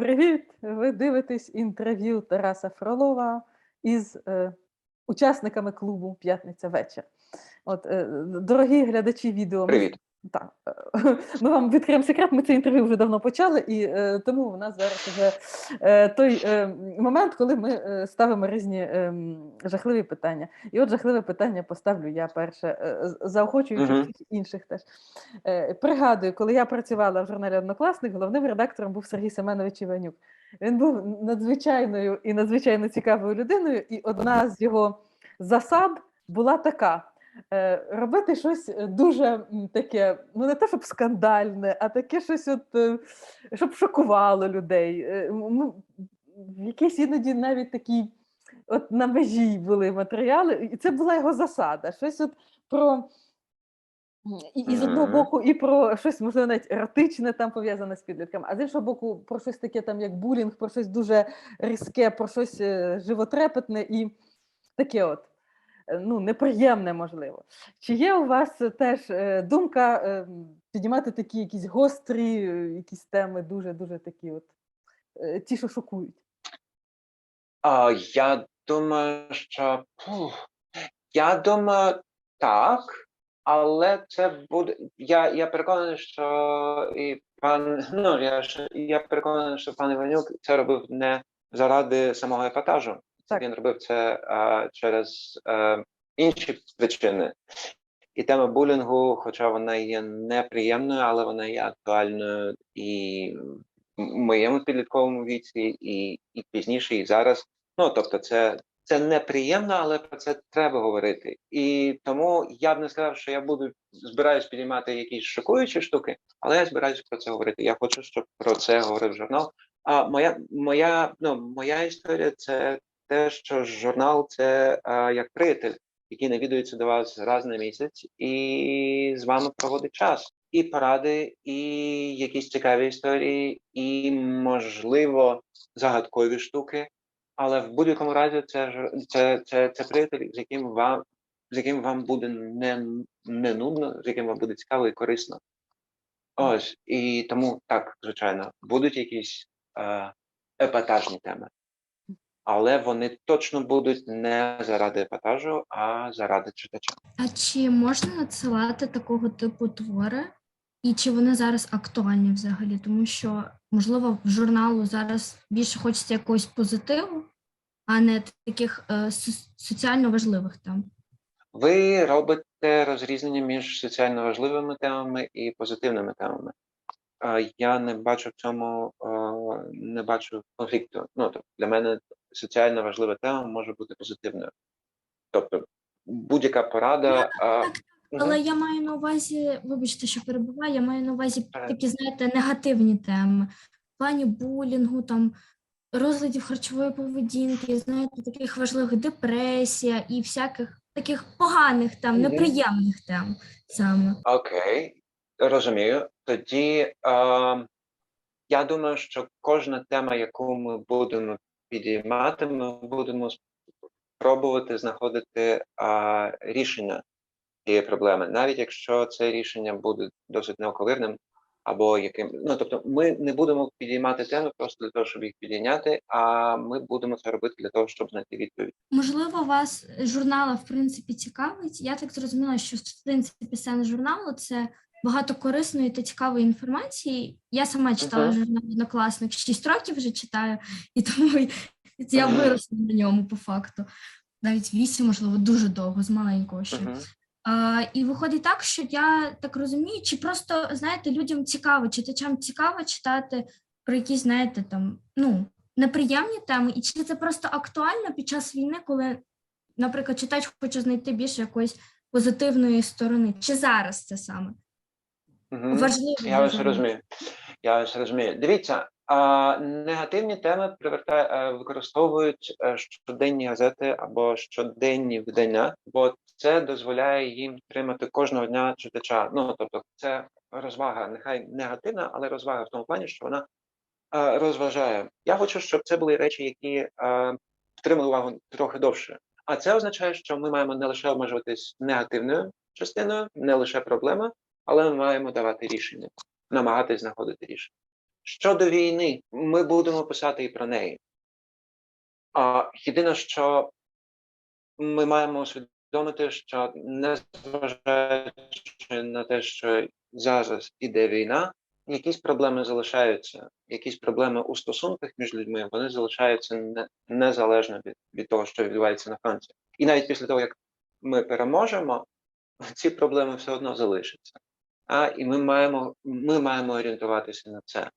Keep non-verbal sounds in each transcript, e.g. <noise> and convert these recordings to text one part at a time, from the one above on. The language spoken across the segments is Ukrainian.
привіт! Ви дивитесь інтерв'ю Тараса Фролова із е, учасниками клубу П'ятниця вечір. От, е, дорогі глядачі відео, Привіт. Так, е, <laughs> ми вам відкриємо секрет, ми це інтерв'ю вже давно почали, і е, тому у нас зараз вже е, той е, момент, коли ми е, ставимо різні е, жахливі питання. І от жахливе питання поставлю я перше, е, заохочуючи всіх інших теж. Е, Пригадую, коли я працювала в журналі Однокласник, головним редактором був Сергій Семенович Іванюк. Він був надзвичайною і надзвичайно цікавою людиною, і одна з його засад була така. Е, Робити щось е, дуже таке, ну не те, щоб скандальне, а таке щось, от, е, щоб шокувало людей. М, Якісь іноді навіть такі от на межі були матеріали, і це була його засада. Щось от про І, і з одного боку, і про щось, можливо, навіть еротичне там пов'язане з підлітками, а з іншого боку, про щось таке, там як булінг, про щось дуже різке, про щось животрепетне і таке от. Е, Ну, неприємне, можливо. Чи є у вас теж е, думка е, піднімати такі якісь гострі, якісь теми, дуже дуже такі, от ті, що шокують? А, я думаю, що я думаю, так, але це буде. Я, я переконаний, що і пан. Ну, я, я переконаний, що пан Іванюк це робив не заради самого епатажу. Так. Він робив це а, через е, інші причини. І тема булінгу, хоча вона є неприємною, але вона є актуальною і в моєму підлітковому віці, і, і пізніше, і зараз. Ну тобто, це, це неприємно, але про це треба говорити. І тому я б не сказав, що я буду збираюсь підіймати якісь шокуючі штуки, але я збираюся про це говорити. Я хочу, щоб про це говорив журнал. А моя моя ну моя історія це те, що журнал це а, як приятель, який навідується до вас раз на місяць і з вами проводить час. І поради, і якісь цікаві історії, і можливо загадкові штуки. Але в будь-якому разі це це, це, це приятель, з яким вам з яким вам буде не, не нудно, з яким вам буде цікаво і корисно. Ось і тому так, звичайно, будуть якісь е, епатажні теми, але вони точно будуть не заради епатажу, а заради читача. А чи можна надсилати такого типу твори? І чи вони зараз актуальні взагалі? Тому що, можливо, в журналу зараз більше хочеться якогось позитиву, а не таких е, соціально важливих тем. Ви робите розрізнення між соціально важливими темами і позитивними темами. Е, Я не бачу в цьому е, не бачу конфлікту. Ну тобто для мене соціально важлива тема може бути позитивною. Тобто будь-яка порада. а, мгм. Але я маю на увазі, вибачте, що перебуваю, я маю на увазі Е. такі, знаєте, негативні теми, в плані булінгу, там розладів харчової поведінки, знаєте, таких важливих депресія і всяких таких поганих Мгм. неприємних тем саме. Окей, розумію. Тоді е, я думаю, що кожна тема, яку ми будемо підіймати, ми будемо спробувати знаходити е, рішення цієї проблеми, навіть якщо це рішення буде досить неоковирним, або яким. Ну тобто, ми не будемо підіймати теми просто для того, щоб їх підійняти, а ми будемо це робити для того, щоб знайти відповідь. Можливо, вас журнала в принципі цікавить. Я так зрозуміла, що в принципі сенс журналу це багато корисної та цікавої інформації. Я сама читала Мгм. журнал однокласник 6 років вже читаю, і тому <laughs> я виросла на ньому по факту. Навіть вісім, можливо, дуже довго, з маленького ще. Мгм. А, і виходить так, що я так розумію, чи просто знаєте, людям цікаво, читачам цікаво читати про якісь, знаєте, там ну неприємні теми, і чи це просто актуально під час війни, коли, наприклад, читач хоче знайти більше якоїсь позитивної сторони, чи зараз це саме Важливо? Я вас розумію. Я вас розумію. Дивіться, а, негативні теми привертає, е, використовують е, щоденні газети або щоденні видання, бо це дозволяє їм тримати кожного дня читача. Ну тобто, це розвага, нехай негативна, але розвага в тому плані, що вона е, розважає. Я хочу, щоб це були речі, які втримали увагу трохи довше. А це означає, що ми маємо не лише обмежуватись негативною частиною, не лише проблема, але ми маємо давати рішення, намагатись знаходити рішення. Щодо війни, ми будемо писати і про неї. А єдине, що ми маємо усвідомити, що незважаючи на те, що зараз іде війна, якісь проблеми залишаються, якісь проблеми у стосунках між людьми, вони залишаються не, незалежно від, від того, що відбувається на фронті. І навіть після того, як ми переможемо, ці проблеми все одно залишаться. А, і ми маємо, ми маємо орієнтуватися на це.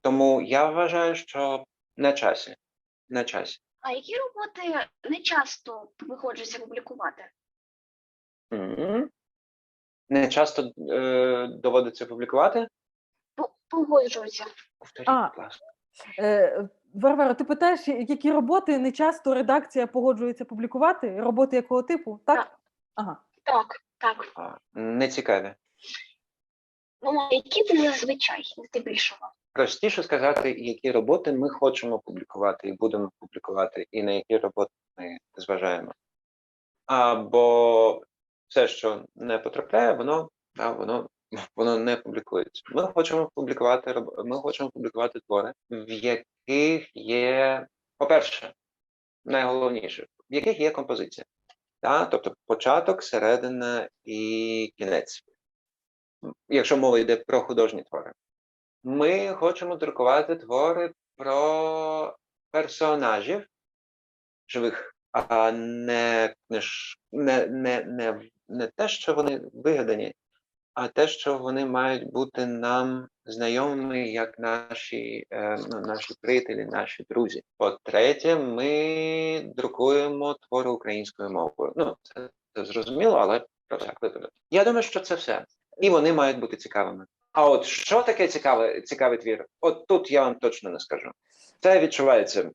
Тому я вважаю, що на часі. На часі. А які роботи не часто виходжуться публікувати? Не часто е, доводиться публікувати. По- Погоджуються. Повторіть, А. Е, Варвара, ти питаєш, які роботи не часто редакція погоджується публікувати? Роботи якого типу? Так? Так. Ага. Так, так. Не цікаві. Ну, які це зазвичай здебільшого? Простіше сказати, які роботи ми хочемо публікувати і будемо публікувати, і на які роботи ми зважаємо. Або все, що не потрапляє, воно, да, воно, <laughs> воно не публікується. Ми хочемо публікувати ми хочемо публікувати твори, в яких є, по-перше, найголовніше, в яких є композиція. Да? Тобто початок, середина і кінець. Якщо мова йде про художні твори. Ми хочемо друкувати твори про персонажів живих, а не не, не, не, не те, що вони вигадані, а те, що вони мають бути нам знайомими як наші, е, ну, наші приятелі, наші друзі. По-третє, ми друкуємо твори українською мовою. Ну, це, це зрозуміло, але про всяк випадок. Я думаю, що це все. І вони мають бути цікавими. А от що таке цікаве, цікавий твір? От тут я вам точно не скажу. Це відчувається.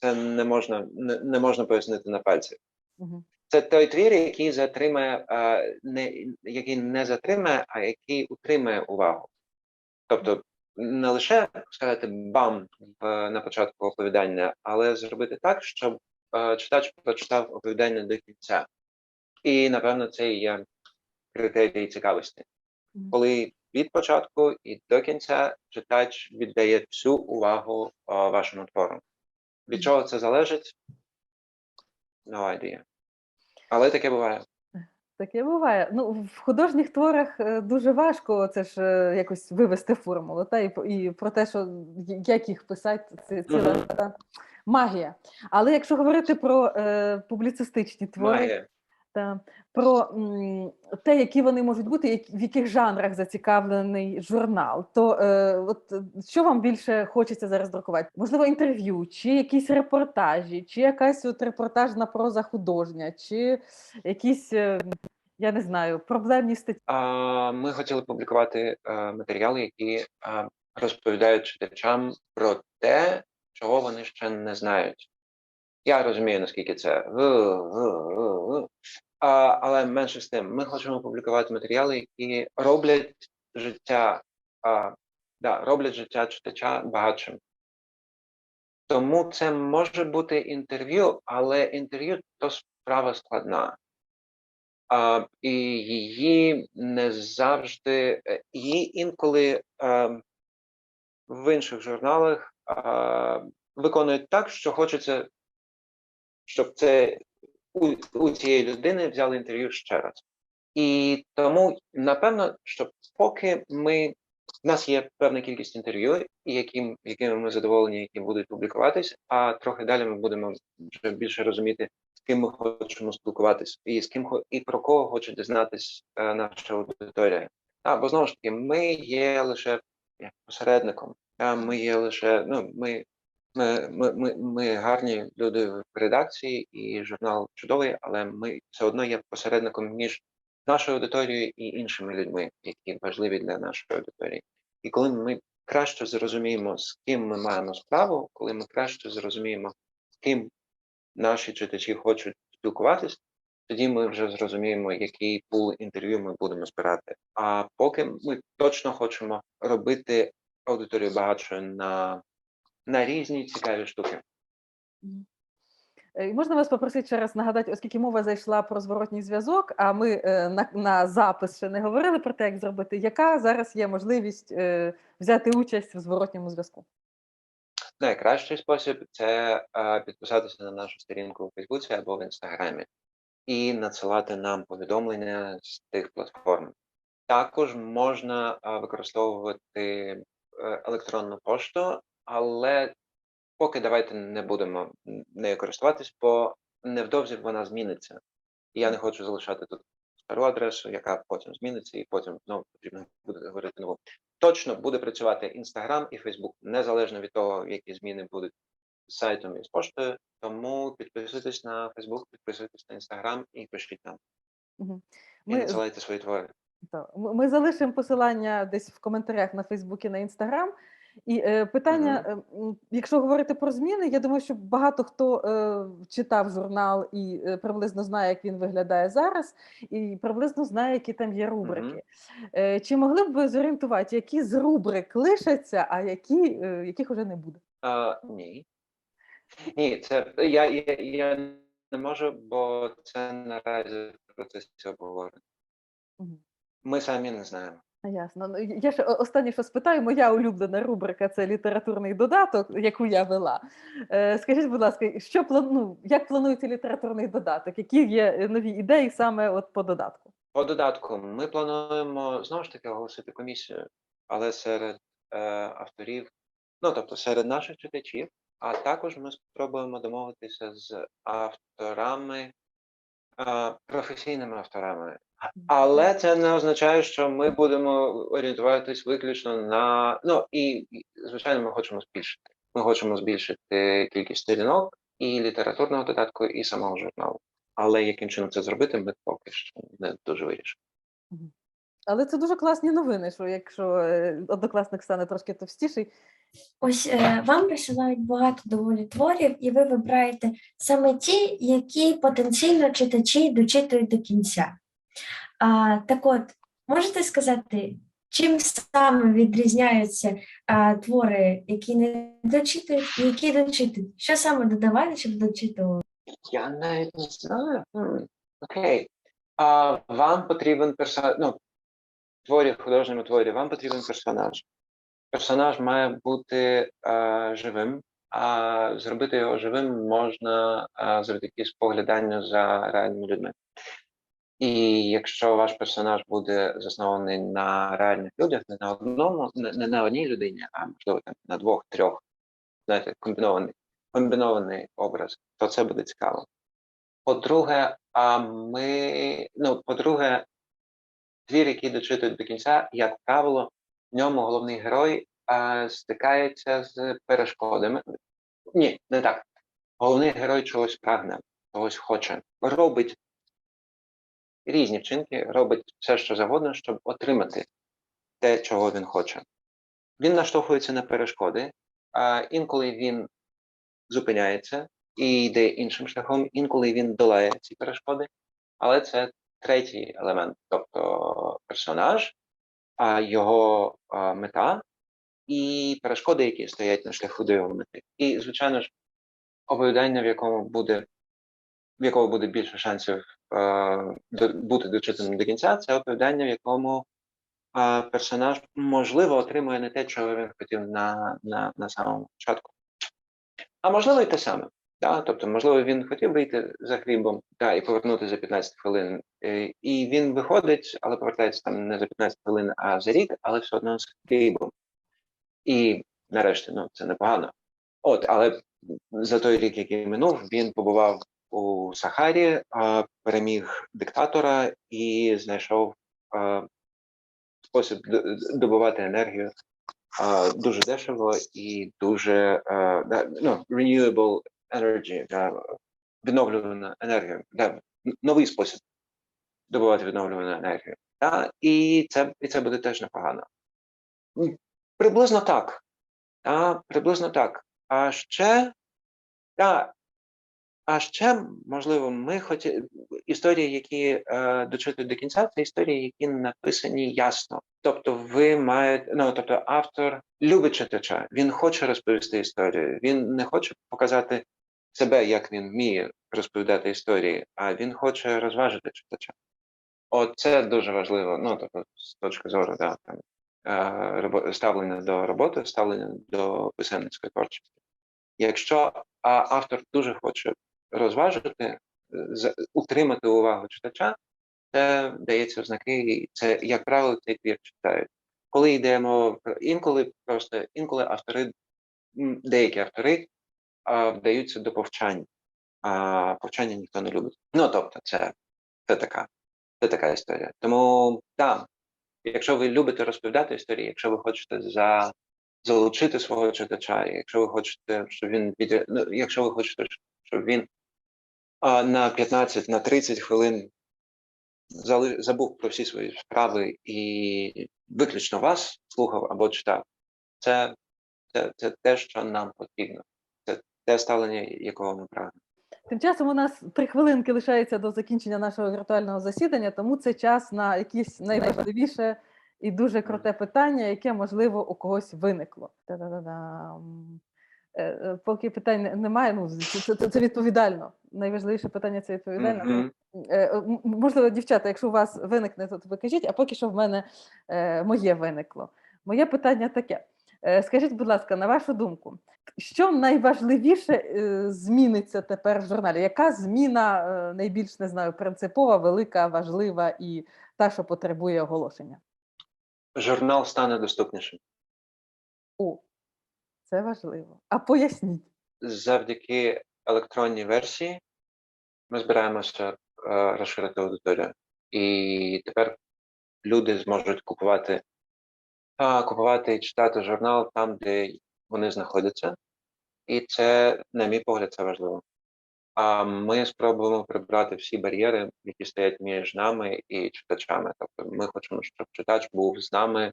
Це не можна, не, не можна пояснити на пальці. Угу. Це той твір, який затримає, а, не, який не затримає, а який утримає увагу. Тобто не лише сказати бам на початку оповідання, але зробити так, щоб а, читач прочитав оповідання до кінця. І, напевно, це і є критерій цікавості. Коли від початку і до кінця читач віддає всю увагу а, вашому твору. Від чого це залежить? No idea. Але таке буває. Таке буває. Ну, в художніх творах е, дуже важко це ж е, якось вивести формулу, та і, і про те, що як їх писати, це ціла та, магія. Але якщо говорити про е, публіцистичні твори, Має. Та, про те, які вони можуть бути, в яких жанрах зацікавлений журнал, то е, от, що вам більше хочеться зараз друкувати? Можливо, інтерв'ю, чи якісь репортажі, чи якась от репортажна проза художня, чи якісь, е, я не знаю, проблемні статті. Ми хотіли публікувати е, матеріали, які е, розповідають читачам про те, чого вони ще не знають. Я розумію, наскільки це. А, але менше з тим, ми хочемо публікувати матеріали, які роблять життя, а, да, роблять життя читача багатшим. Тому це може бути інтерв'ю, але інтерв'ю то справа складна. А, і її не завжди, е, її інколи е, в інших журналах е, виконують так, що хочеться, щоб це у, у цієї людини взяли інтерв'ю ще раз. І тому, напевно, що поки ми в нас є певна кількість інтерв'ю, яким, якими ми задоволені, які будуть публікуватись, а трохи далі ми будемо вже більше розуміти, з ким ми хочемо спілкуватись, і з ким і про кого хоче дізнатись е, наша аудиторія. А, бо знову ж таки, ми є лише як посередником. А ми є лише, ну, ми, ми, ми, ми, гарні люди в редакції, і журнал чудовий, але ми все одно є посередником між нашою аудиторією і іншими людьми, які важливі для нашої аудиторії. І коли ми краще зрозуміємо, з ким ми маємо справу, коли ми краще зрозуміємо, з ким наші читачі хочуть спілкуватись, тоді ми вже зрозуміємо, який пул інтерв'ю ми будемо збирати. А поки ми точно хочемо робити аудиторію багатшою на, на різні цікаві штуки. Е, Можна вас попросити ще раз нагадати, оскільки мова зайшла про зворотній зв'язок, а ми е, на, на запис ще не говорили про те, як зробити, яка зараз є можливість е, взяти участь в зворотньому зв'язку? Найкращий спосіб це підписатися на нашу сторінку у Фейсбуці або в Інстаграмі і надсилати нам повідомлення з тих платформ. Також можна використовувати електронну пошту, але поки давайте не будемо нею користуватись, бо невдовзі вона зміниться. І я не хочу залишати тут стару адресу, яка потім зміниться, і потім знову потрібно буде говорити нову точно буде працювати Інстаграм і Фейсбук, незалежно від того, які зміни будуть з сайтом і з поштою. Тому підписуйтесь на Фейсбук, підписуйтесь на Інстаграм і пишіть нам. Мгм. І Ми, надсилайте свої твори. ми залишимо посилання десь в коментарях на Фейсбук і на Інстаграм. І е, питання, е, якщо говорити про зміни, я думаю, що багато хто е, читав журнал і е, приблизно знає, як він виглядає зараз, і приблизно знає, які там є рубрики. Е, чи могли б ви зорієнтувати, які з рубрик лишаться, а які, е, яких вже не буде? А, ні. Ні, це я, я, я не можу, бо це наразі в процесі обговорення. Ми самі не знаємо. Ясно. Ну, Я ще останнє, що спитаю, моя улюблена рубрика це літературний додаток, яку я вела. Е, скажіть, будь ласка, що плану, як планується літературний додаток? Які є е, нові ідеї саме от по додатку? По додатку, ми плануємо знову ж таки оголосити комісію, але серед е, авторів, ну тобто серед наших читачів, а також ми спробуємо домовитися з авторами, е, професійними авторами. Але це не означає, що ми будемо орієнтуватись виключно на ну і, звичайно, ми хочемо збільшити. Ми хочемо збільшити кількість сторінок і літературного додатку, і самого журналу. Але яким чином це зробити, ми поки що не дуже вирішили. Але це дуже класні новини, що якщо е, однокласник стане трошки товстіший, Ось е, вам присилають багато доволі творів, і ви вибираєте саме ті, які потенційно читачі дочитують до кінця. А, так от, можете сказати, чим саме відрізняються а, твори, які не дочитують, і які дочитують? Що саме додавати, щоб дочитували? Я навіть не знаю. Окей. А вам потрібен персонаж. Ну, творі, художньому творі, вам потрібен персонаж. Персонаж має бути е, живим, а зробити його живим можна е, завдяки спогляданню за реальними людьми. І якщо ваш персонаж буде заснований на реальних людях, не на одному, не, на одній людині, а можливо там на двох, трьох, знаєте, комбінований, комбінований образ, то це буде цікаво. По-друге, а ми, ну, по-друге, твір, який дочитують до кінця, як правило, в ньому головний герой а, стикається з перешкодами. Ні, не так. Головний герой чогось прагне, чогось хоче, робить різні вчинки, робить все, що завгодно, щоб отримати те, чого він хоче. Він наштовхується на перешкоди, а інколи він зупиняється і йде іншим шляхом, інколи він долає ці перешкоди, але це третій елемент, тобто персонаж, його мета і перешкоди, які стоять на шляху до його мети. І, звичайно ж, оповідання, в якому буде в якого буде більше шансів е, бути дочитаним до кінця, це оповідання, в якому е, персонаж можливо отримує не те, чого він хотів на, на, на самому початку. А можливо, і те саме. Да? Тобто, можливо, він хотів вийти за хлібом да, і повернути за 15 хвилин. Е, і він виходить, але повертається там не за 15 хвилин, а за рік, але все одно з хлібом. І нарешті, ну, це непогано. От, але за той рік, який минув, він побував у Сахарі, переміг диктатора і знайшов спосіб добувати енергію дуже дешево і дуже ну, renewable energy, відновлювана енергія, новий спосіб добувати відновлювану енергію. І, це, і це буде теж непогано. Приблизно так. Приблизно так. А ще, да, а ще, можливо, ми хоті... історії, які е, дочитують до кінця, це історії, які написані ясно. Тобто, ви маєте, ну тобто, автор любить читача, він хоче розповісти історію, він не хоче показати себе, як він вміє розповідати історії, а він хоче розважити читача. От це дуже важливо. Ну тобто, з точки зору, да, там е, ставлення до роботи, ставлення до писемницької творчості. Якщо автор дуже хоче розважити, е, утримати увагу читача, це дається в знаки, це, як правило, цей твір читають. Коли йдемо інколи просто інколи автори, деякі автори а, вдаються до повчань, а повчання ніхто не любить. Ну тобто, це, це така, це така історія. Тому так, якщо ви любите розповідати історії, якщо ви хочете за залучити свого читача, якщо ви хочете, щоб він ну, якщо ви хочете, щоб він на 15 на 30 хвилин забув про всі свої справи і виключно вас слухав або читав, це, це, це те, що нам потрібно. Це те ставлення, якого ми прагнемо. Тим часом у нас три хвилинки лишається до закінчення нашого віртуального засідання, тому це час на якісь найважливіше і дуже круте питання, яке можливо у когось виникло. Та-да-да-дам. Е, е, Поки питань немає, ну це, це, відповідально. Найважливіше питання це відповідально. Е, м- Можливо, дівчата, якщо у вас виникне, то ви кажіть, а поки що в мене моє виникло. Моє питання таке. Скажіть, будь ласка, на вашу думку, що найважливіше зміниться тепер в журналі? Яка зміна найбільш не знаю, принципова, велика, важлива і та, що потребує оголошення? Журнал стане доступнішим. О, це важливо. А поясніть. завдяки електронній версії ми збираємося е, розширити аудиторію. І тепер люди зможуть купувати, купувати і читати журнал там, де вони знаходяться. І це, на мій погляд, це важливо. А ми спробуємо прибрати всі бар'єри, які стоять між нами і читачами. Тобто ми хочемо, щоб читач був з нами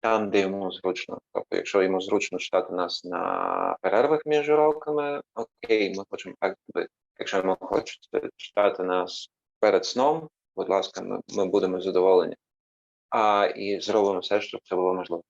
там, де йому зручно. Тобто, якщо йому зручно читати нас на перервах між уроками, окей, ми хочемо так робити. Якщо йому хочете читати нас перед сном, будь ласка, ми, ми будемо задоволені. А і зробимо все, щоб це було можливо.